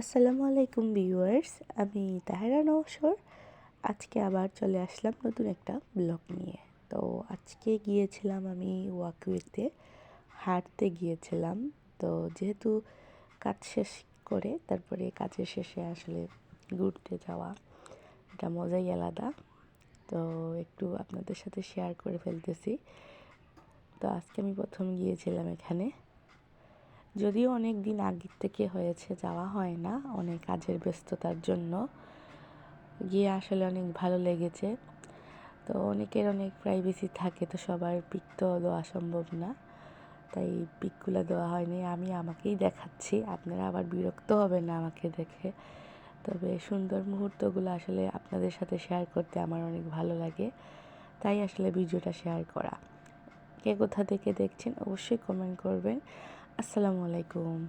আসসালামু আলাইকুম ভিউয়ার্স, আমি তাহেরা নওসর আজকে আবার চলে আসলাম নতুন একটা ব্লগ নিয়ে। তো আজকে গিয়েছিলাম আমি ওয়াকওয়েতে, হাঁটতে গিয়েছিলাম। তো যেহেতু কাজ শেষ করে, তারপরে কাজের শেষে আসলে ঘুরতে যাওয়া, এটা মজাই আলাদা। তো একটু আপনাদের সাথে শেয়ার করে ফেলতেছি। তো আজকে আমি প্রথম গিয়েছিলাম এখানে। যদিও অনেক দিন আগের থেকে হয়েছে, যাওয়া হয় না অনেক কাজের ব্যস্ততার জন্য। গিয়ে আসলে অনেক ভালো লেগেছে। তো অনেকের অনেক প্রাইভেসি থাকে, তো সবার পিক তো দেওয়া সম্ভব না। তাই পিকগুলো দেওয়া হয়নি, আমি আমাকেই দেখাচ্ছি। আপনারা আবার বিরক্ত হবেন না আমাকে দেখে। তবে সুন্দর মুহূর্তগুলো আসলে আপনাদের সাথে শেয়ার করতে আমার অনেক ভালো লাগে। তাই আসলে ভিডিওটা শেয়ার করা। কে কোথা থেকে দেখছেন অবশ্যই কমেন্ট করবেন। আসসালামু আলাইকুম।